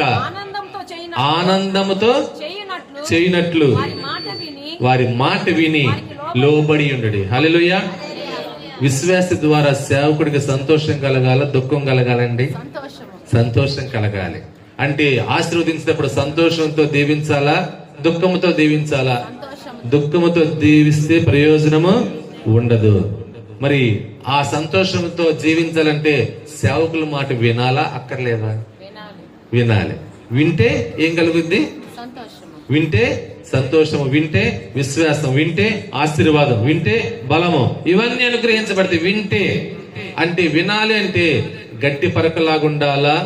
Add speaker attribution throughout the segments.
Speaker 1: చేయన
Speaker 2: ఆనందముతో
Speaker 1: చేయునట్లు వారి మాట విని
Speaker 2: లోబడి ఉండడు. హల్లెలూయా. విశ్వాస ద్వారా సేవకుడికి సంతోషం కలగాల దుఃఖం కలగాలండి. సంతోషం కలగాలి. అంటే ఆశీర్వదించినప్పుడు సంతోషంతో దీవించాలా దుఃఖముతో దీవించాలా? దుఃఖముతో దీవిస్తే ప్రయోజనము ఉండదు. మరి ఆ సంతోషంతో జీవించాలంటే సేవకుల మాట వినాలా అక్కర్లేదా?
Speaker 1: వినాలి.
Speaker 2: వింటే ఏం కలుగుద్ది? వింటే సంతోషము వింటే విశ్వాసం వింటే ఆశీర్వాదం వింటే బలము. ఇవన్నీ అనుగ్రహించబడతాయి వింటే అంటే వినాలి అంటే గట్టి పరకలాగా ఉండాలా?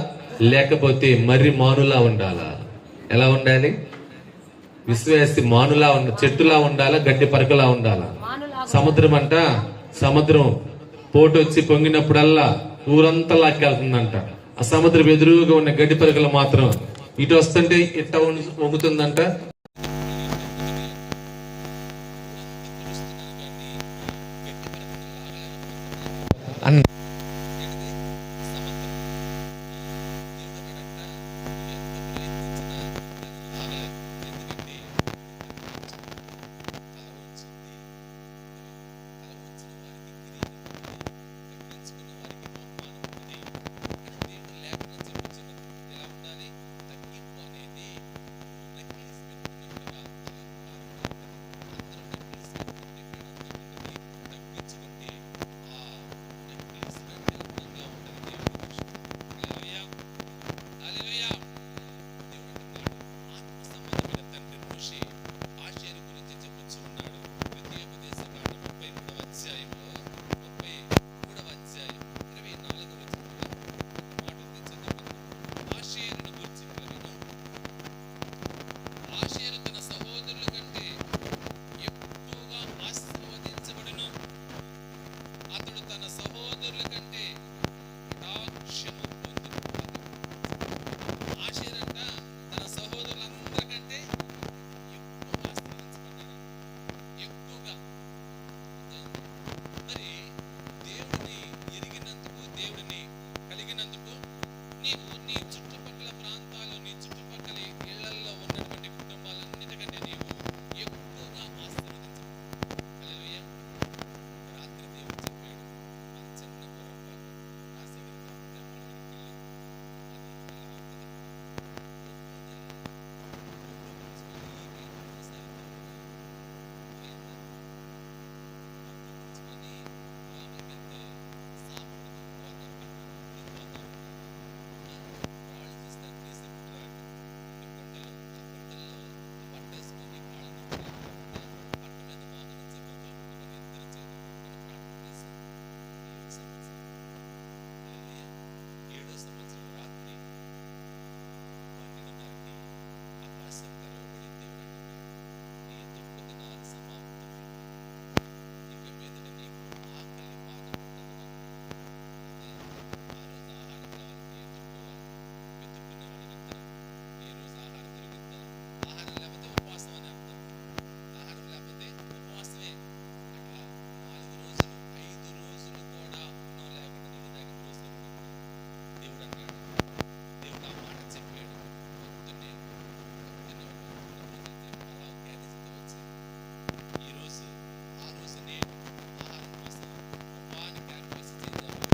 Speaker 2: లేకపోతే మర్రి మానులా ఉండాలా? ఎలా ఉండాలి? విశ్వాసి మానులా ఉండ చెట్టులా ఉండాలా? గడ్డి పరకలా ఉండాలా? సముద్రం అంట సముద్రం పోటు వచ్చి పొంగినప్పుడల్లా ఊరంతా లాక్కెళ్తుందంట. ఆ సముద్రం ఎదురుగా ఉన్న గడ్డి పరకలు మాత్రం ఇటు వస్తుంటే ఇట్ట వంగుతుందంట.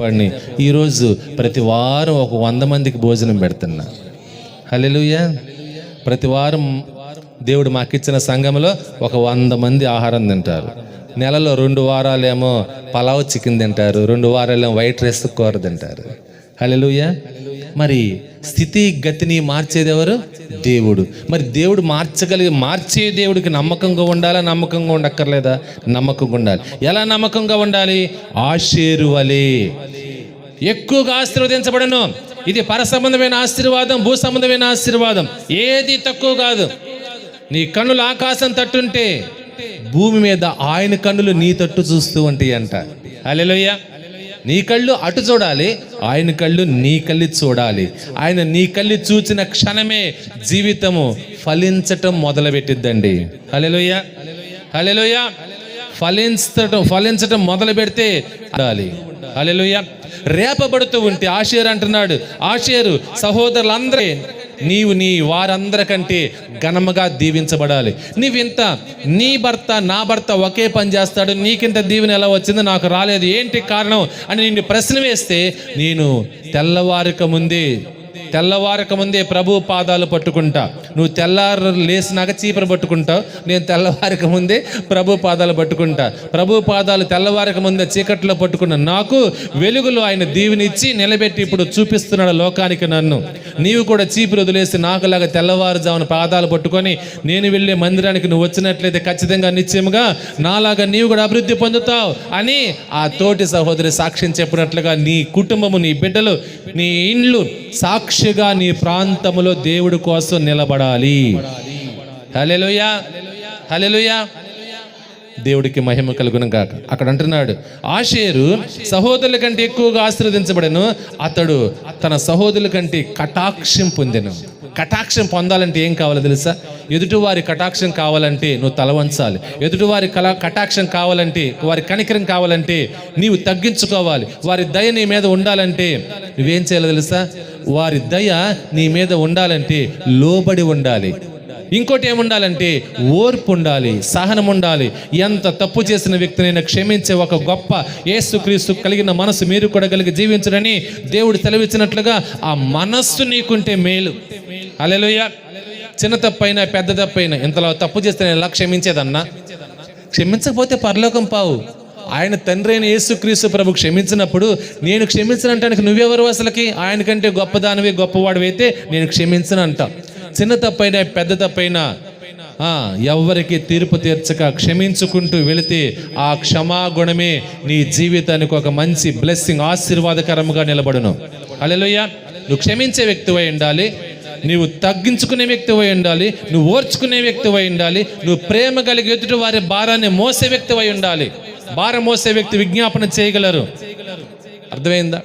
Speaker 3: వాడిని ఈరోజు ప్రతి వారం ఒక వంద మందికి భోజనం పెడుతున్నా. హలెలుయ ప్రతి వారం దేవుడు మాకిచ్చిన సంఘంలో ఒక వంద మంది ఆహారం తింటారు. నెలలో రెండు వారాలేమో పలావ్ చికెన్ తింటారు రెండు వారాలేమో వైట్ రైస్ కూర తింటారు. హలెలుయ మరి స్థితి గతిని మార్చేది ఎవరు? దేవుడు. మరి దేవుడు మార్చగలిగి మార్చే దేవుడికి నమ్మకంగా ఉండాలా నమ్మకంగా ఉండక్కర్లేదా? నమ్మకంగా ఉండాలి. ఎలా నమ్మకంగా ఉండాలి? ఆశేరు ఎక్కువగా ఆశీర్వదించబడను. ఇది పర సంబంధమైన ఆశీర్వాదం భూ సంబంధమైన ఆశీర్వాదం. ఏది తక్కువ కాదు. నీ కన్నులు ఆకాశం తట్టుంటే భూమి మీద ఆయన కన్నులు నీ తట్టు చూస్తూ ఉంటాయి అంట. అలెలోయ నీ కళ్ళు అటు చూడాలి ఆయన కళ్ళు నీ కళ్ళు చూడాలి. ఆయన నీ కళ్ళు చూచిన క్షణమే జీవితము ఫలించటం మొదలుపెట్టిద్దండి. హలెలోయ హలెలోయ ఫలించటం ఫలించటం మొదలు పెడితే అలెలుయ రేపబడుతూ ఉంటే ఆషేరు అంటున్నాడు. ఆషేరు సహోదరులందరే
Speaker 2: నీవు నీ వారందరికంటే ఘనముగా దీవించబడాలి. నీవింత నీ భర్త నా భర్త ఒకే పని చేస్తాడు. నీకింత దీవెన ఎలా వచ్చింది నాకు రాలేదు. ఏంటి కారణం అని నిన్ను ప్రశ్న వేస్తే నేను తెల్లవారిక ముందే తెల్లవారక ముందే ప్రభు పాదాలు పట్టుకుంటా. నువ్వు తెల్లారు లేసినాక చీపురు పట్టుకుంటావు. నేను తెల్లవారక ముందే ప్రభు పాదాలు పట్టుకుంటా. ప్రభు పాదాలు తెల్లవారక ముందే చీకట్లో పట్టుకున్న నాకు వెలుగులో ఆయన దీవెనిచ్చి నిలబెట్టి ఇప్పుడు చూపిస్తున్నాడు లోకానికి నన్ను. నీవు కూడా చీపురు వదిలేసి నాకులాగా తెల్లవారుజామున పాదాలు పట్టుకొని నేను వెళ్ళే మందిరానికి నువ్వు వచ్చినట్లయితే ఖచ్చితంగా నిశ్చయముగా నాలాగా నీవు కూడా అభివృద్ధి పొందుతావు అని ఆ తోటి సహోదరి సాక్ష్యం చెప్పినట్లుగా నీ కుటుంబము నీ బిడ్డలు నీ ఇండ్లు సాక్షిగా నీ ప్రాంతములో దేవుడి కోసం నిలబడాలి. హలెలుయా హలెలుయా దేవుడికి మహిమ కలుగును గాక. అక్కడ అంటున్నాడు ఆషేరు సహోదరుల కంటే ఎక్కువగా ఆశీర్వదించబడను. అతడు తన సహోదరుల కంటే కటాక్షం పొందెను. కటాక్షం పొందాలంటే ఏం కావాలో తెలుసా? ఎదుటివారి కటాక్షం కావాలంటే నువ్వు తలవంచాలి ఎదుటివారి కళ కటాక్షం కావాలంటే వారి కనికరం కావాలంటే నీవు తగ్గించుకోవాలి. వారి దయ నీ మీద ఉండాలంటే నువ్వేం చేయాలో తెలుసా? వారి దయ నీ మీద ఉండాలంటే లోబడి ఉండాలి. ఇంకోటి ఏముండాలంటే ఓర్పు ఉండాలి సహనం ఉండాలి. ఎంత తప్పు చేసిన వ్యక్తినైనా క్షమించే ఒక గొప్ప యేసుక్రీస్తు కలిగిన మనసు మీరు కూడా కలిగి జీవించడని దేవుడు సెలవిచ్చినట్లుగా ఆ మనస్సు నీకుంటే మేలు. అలెలుయ చిన్న తప్పైనా పెద్ద తప్పైనా ఇంతలో తప్పు చేస్తే నేను ఎలా క్షమించేదన్నా? క్షమించకపోతే పరలోకం పావు. ఆయన తండ్రి అయిన యేసుక్రీస్తు ప్రభు క్షమించినప్పుడు నేను క్షమించనంటానికి నువ్వెవరు అసలుకి? ఆయన కంటే గొప్పదానివి గొప్పవాడివైతే నేను క్షమించను అంట. చిన్న తప్పైనా పెద్ద తప్పైనా ఎవరికి ఎవ్వరికి తీర్పు తీర్చక క్షమించుకుంటూ వెళితే ఆ క్షమాగుణమే నీ జీవితానికి ఒక మంచి బ్లెస్సింగ్ ఆశీర్వాదకరముగా నిలబడును. అలెలుయ్య నువ్వు క్షమించే వ్యక్తివై ఉండాలి. నువ్వు తగ్గించుకునే వ్యక్తివై ఉండాలి. నువ్వు ఓర్చుకునే వ్యక్తివై ఉండాలి. నువ్వు ప్రేమ కలిగి ఎదుటి వారి భారాన్ని మోసే వ్యక్తివై ఉండాలి. భారం మోసే వ్యక్తి విజ్ఞాపన చేయగలరు. అర్థమైందా?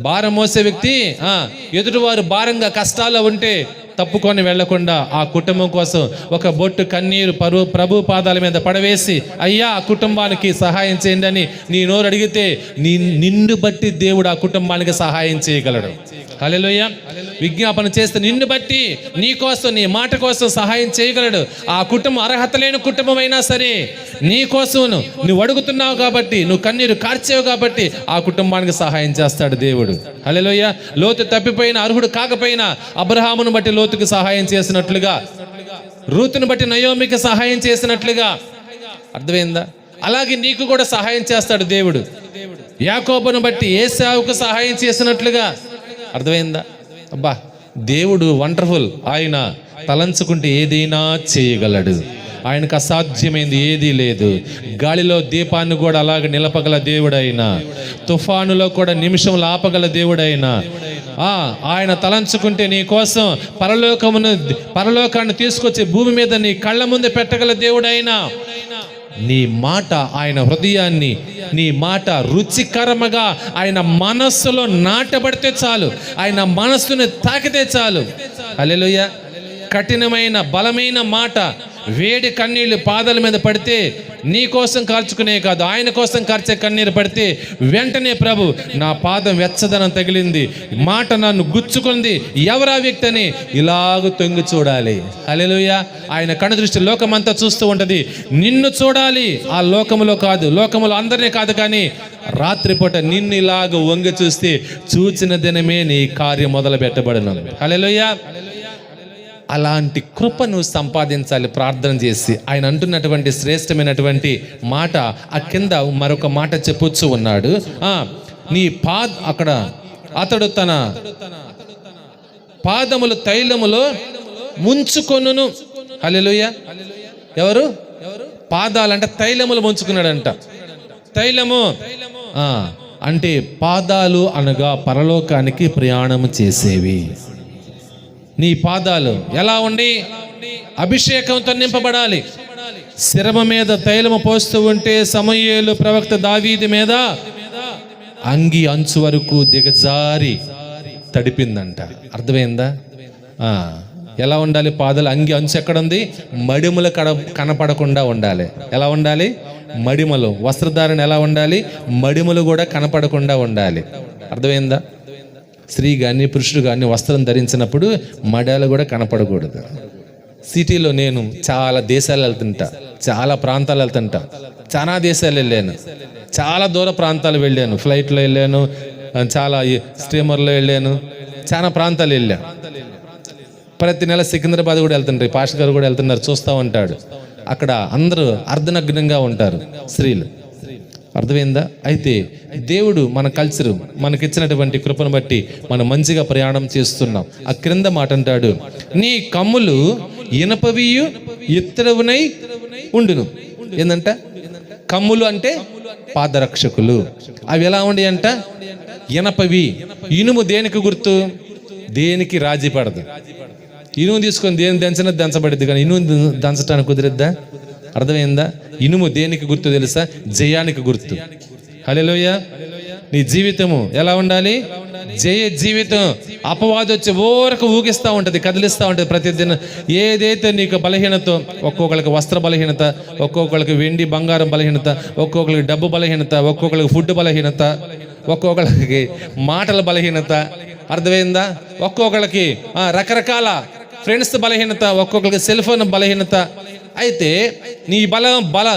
Speaker 2: భారం మోసే వ్యక్తి ఆ, ఎదుటివారు భారంగా కష్టాల్లో ఉంటే తప్పుకొని వెళ్ళకుండా ఆ కుటుంబం కోసం ఒక బొట్టు కన్నీరు పరు ప్రభు పాదాల మీద పడవేసి అయ్యా ఆ కుటుంబానికి సహాయం చేయండి అని నీ నోరు అడిగితే నీ నిన్ను బట్టి దేవుడు ఆ కుటుంబానికి సహాయం చేయగలడు. హల్లెలూయా. విజ్ఞాపన చేస్తే నిన్ను బట్టి నీ కోసం నీ మాట కోసం సహాయం చేయగలడు. ఆ కుటుంబం అర్హత లేని కుటుంబం అయినా సరే నీ కోసం నువ్వు అడుగుతున్నావు కాబట్టి నువ్వు కన్నీరు కార్చావు కాబట్టి ఆ కుటుంబానికి సహాయం చేస్తాడు దేవుడు. హల్లెలూయ. లోతు తప్పిపోయిన అర్హుడు కాకపోయినా అబ్రహామును బట్టి లోతుకి సహాయం చేసినట్లుగా రూతును బట్టి నయోమికి సహాయం చేసినట్లుగా. అర్థమైందా? అలాగే నీకు కూడా సహాయం చేస్తాడు దేవుడు. యాకోబును బట్టి ఏసావుకు సహాయం చేసినట్లుగా. అర్థమైందా? అబ్బా దేవుడు వండర్ఫుల్. ఆయన తలంచుకుంటే ఏదైనా చేయగలడు. ఆయనకు అసాధ్యమైంది ఏదీ లేదు. గాలిలో దీపాన్ని కూడా అలాగ నిలపగల దేవుడైనా తుఫానులో కూడా నిమిషంలో ఆపగల దేవుడైనా ఆయన తలంచుకుంటే నీ కోసం పరలోకమును పరలోకాన్ని తీసుకొచ్చి భూమి మీద నీ కళ్ళ ముందు పెట్టగల దేవుడైనా. నీ మాట ఆయన హృదయాన్ని నీ మాట రుచికరముగా ఆయన మనస్సులో నాటబడితే చాలు. ఆయన మనస్సుని తాకితే చాలు. అలెలుయ కఠినమైన బలమైన మాట వేడి కన్నీళ్ళు పాదాల మీద పడితే నీ కోసం కార్చుకునే కాదు ఆయన కోసం కార్చే కన్నీరు పడితే వెంటనే ప్రభు నా పాదం వెచ్చదనం తగిలింది మాట నన్ను గుచ్చుకుంది ఎవరా వ్యక్తి అని ఇలాగ తొంగి చూడాలి. అలెలుయ ఆయన కణ దృష్టి లోకమంతా చూస్తూ ఉంటుంది. నిన్ను చూడాలి ఆ లోకములో కాదు లోకములో అందరినీ కాదు కానీ రాత్రిపూట నిన్ను ఇలాగ వంగి చూస్తే చూచిన దినమే నీ కార్యం మొదలు పెట్టబడిన హల్లెలూయా. అలాంటి కృపను సంపాదించాలి ప్రార్థన చేసి. ఆయన అంటున్నటువంటి శ్రేష్టమైనటువంటి మాట ఆ కింద మరొక మాట చెప్పొచ్చు ఉన్నాడు. నీ పాద్ అక్కడ అతడు తన పాదములు తైలములో ముంచుకొనును. హలెలుయ ఎవరు? పాదాలంటే తైలములు ముంచుకున్నాడంట. తైలము. అంటే పాదాలు అనగా పరలోకానికి ప్రయాణం చేసేవి. నీ పాదాలు ఎలా ఉండి? అభిషేకంతో నింపబడాలి. శిరమ మీద తైలము పోస్తూ ఉంటే సమయేలు ప్రవక్త దావీది మీద అంగి అంచు వరకు దిగజారి తడిపిందంట. అర్థమైందా? ఎలా ఉండాలి? పాదాలు అంగి అంచు ఎక్కడ ఉంది మడిములు కడ కనపడకుండా ఉండాలి. ఎలా ఉండాలి? మడిమలు. వస్త్రధారణ ఎలా ఉండాలి? మడిములు కూడా కనపడకుండా ఉండాలి. అర్థమైందా? స్త్రీ కానీ పురుషుడు కానీ వస్త్రం ధరించినప్పుడు మడాలు కూడా కనపడకూడదు. సిటీలో నేను చాలా దేశాలు వెళ్తుంటా. చాలా ప్రాంతాలు వెళ్తుంటా. చాలా దేశాలు వెళ్ళాను. చాలా దూర ప్రాంతాలు వెళ్ళాను. ఫ్లైట్లో వెళ్ళాను. చాలా స్టీమర్లో వెళ్ళాను. చాలా ప్రాంతాలు వెళ్ళాను ప్రతి నెల సికింద్రాబాద్ కూడా వెళ్తుంటారు పాష గారు కూడా వెళ్తున్నారు. చూస్తూ ఉంటాడు. అక్కడ అందరూ అర్ధనగ్నంగా ఉంటారు స్త్రీలు. అర్థమైందా? అయితే దేవుడు మన కల్చరు మనకిచ్చినటువంటి కృపను బట్టి మనం మంచిగా ప్రయాణం చేస్తున్నాం. ఆ క్రింద మాట అంటాడు నీ కమ్ములు ఇనపవియు ఇత్తడవునై ఉండును. ఏందంట? కమ్ములు అంటే పాదరక్షకులు. అవి ఎలా ఉండి అంట ఇనపవి. ఇనుము దేనికి గుర్తు? దేనికి రాజీ పడదు. ఇనుము తీసుకొని దేని దంచిన దంచబడిద్ది కానీ ఇనుము దంచడానికి కుదిరిద్దా? అర్థమైందా? ఇనుము దేనికి గుర్తు తెలుసా? జయానికి గుర్తు. హలోయ నీ జీవితము ఎలా ఉండాలి? జయ జీవితం. అపవాది వచ్చి ఓరకు ఊగిస్తూ ఉంటుంది కదిలిస్తూ ఉంటుంది ప్రతిదిన. ఏదైతే నీకు బలహీనత ఒక్కొక్కరికి వస్త్ర బలహీనత ఒక్కొక్కరికి వెండి బంగారం బలహీనత ఒక్కొక్కరికి డబ్బు బలహీనత ఒక్కొక్కరికి ఫుడ్ బలహీనత ఒక్కొక్కరికి మాటల బలహీనత. అర్థమైందా? ఒక్కొక్కరికి రకరకాల ఫ్రెండ్స్ బలహీనత ఒక్కొక్కరికి సెల్ ఫోన్ బలహీనత. అయితే నీ బలం బల